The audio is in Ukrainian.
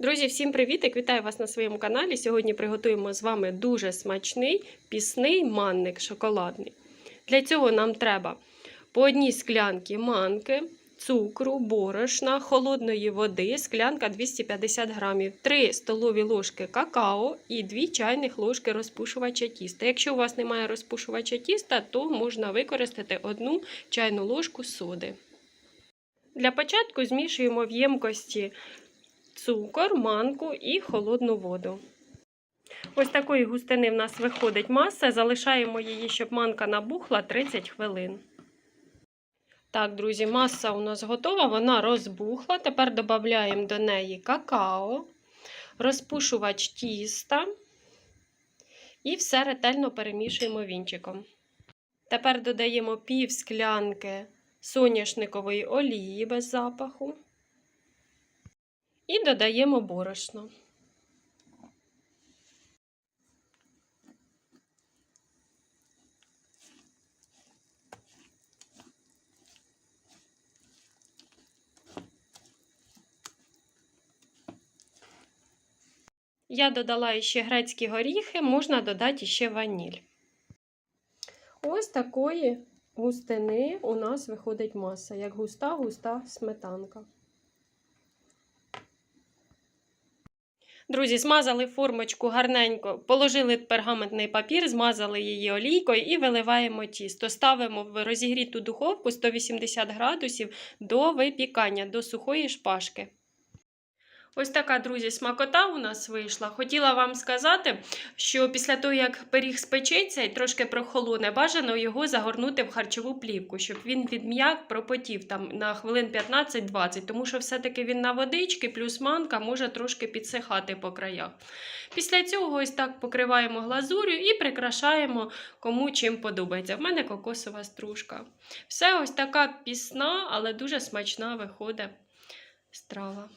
Друзі, всім привіт! Вітаю вас на своєму каналі. Сьогодні приготуємо з вами дуже смачний пісний манник шоколадний. Для цього нам треба по одній склянці манки, цукру, борошна, холодної води, склянка 250 грамів, 3 столові ложки какао і 2 чайних ложки розпушувача тіста. Якщо у вас немає розпушувача тіста, то можна використати одну чайну ложку соди. Для початку змішуємо в ємкості цукор, манку і холодну воду. Ось такої густини в нас виходить маса. Залишаємо її, щоб манка набухла 30 хвилин. Так, друзі, маса у нас готова, вона розбухла. Тепер додаємо до неї какао, розпушувач тіста і все ретельно перемішуємо вінчиком. Тепер додаємо пів склянки соняшникової олії без запаху. І додаємо борошно. Я додала ще грецькі горіхи, можна додати ще ваніль. Ось такої густини у нас виходить маса, як густа-густа сметанка. Друзі, змазали формочку гарненько, положили пергаментний папір, змазали її олійкою і виливаємо тісто. Ставимо в розігріту духовку 180 градусів до випікання, до сухої шпажки. Ось така, друзі, смакота у нас вийшла. Хотіла вам сказати, що після того, як пиріг спечеться і трошки прохолоне, бажано його загорнути в харчову плівку, щоб він відм'як пропотів там на хвилин 15-20, тому що все-таки він на водички, плюс манка може трошки підсихати по краях. Після цього ось так покриваємо глазурю і прикрашаємо кому чим подобається. В мене кокосова стружка. Все ось така пісна, але дуже смачна виходить страва.